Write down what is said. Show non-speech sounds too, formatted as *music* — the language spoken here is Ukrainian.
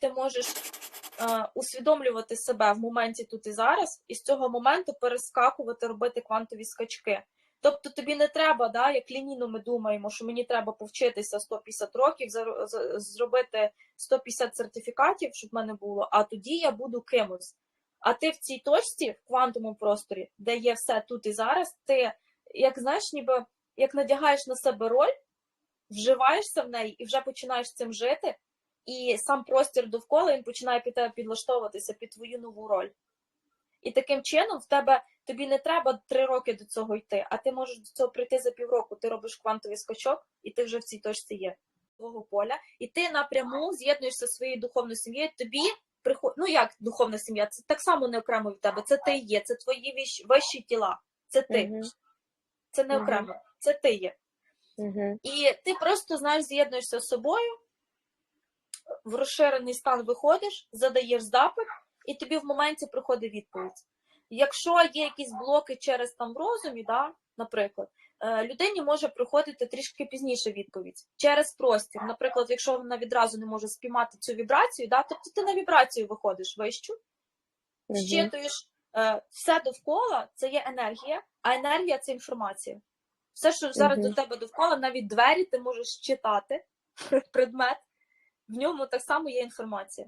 ти можеш е, усвідомлювати себе в моменті тут і зараз, і з цього моменту перескакувати, робити квантові скачки. Тобто тобі не треба, да, як лінійно ми думаємо, що мені треба повчитися 150 років, зробити 150 сертифікатів, щоб в мене було, а тоді я буду кимось. А ти в цій точці, в квантовому просторі, де є все тут і зараз, ти, як знаєш, ніби як надягаєш на себе роль, вживаєшся в неї і вже починаєш цим жити, і сам простір довкола він починає під тебе підлаштовуватися під твою нову роль. І таким чином в тебе тобі не треба три роки до цього йти, а ти можеш до цього прийти за півроку. Ти робиш квантовий скачок, і ти вже в цій точці є твого поля, і ти напряму з'єднуєшся зі своєю духовною сім'єю. Тобі приход... ну як духовна сім'я, це так само не окремо від тебе. Це ти є, це твої віщ... вищі тіла, це ти, це не окремо, це ти є. І ти просто знаєш, з'єднуєшся з собою, в розширений стан виходиш, задаєш запит, і тобі в моменті приходить відповідь. Якщо є якісь блоки через там розумі, да, наприклад, е, людині може приходити трішки пізніше відповідь через простір. Наприклад, якщо вона відразу не може спіймати цю вібрацію, да, тобто ти на вібрацію виходиш вищу, Мгм. щитуєш е, все довкола, це є енергія, а енергія це інформація. Все, що зараз Мгм. до тебе довкола, навіть двері ти можеш читати *laughs* предмет, в ньому так само є інформація.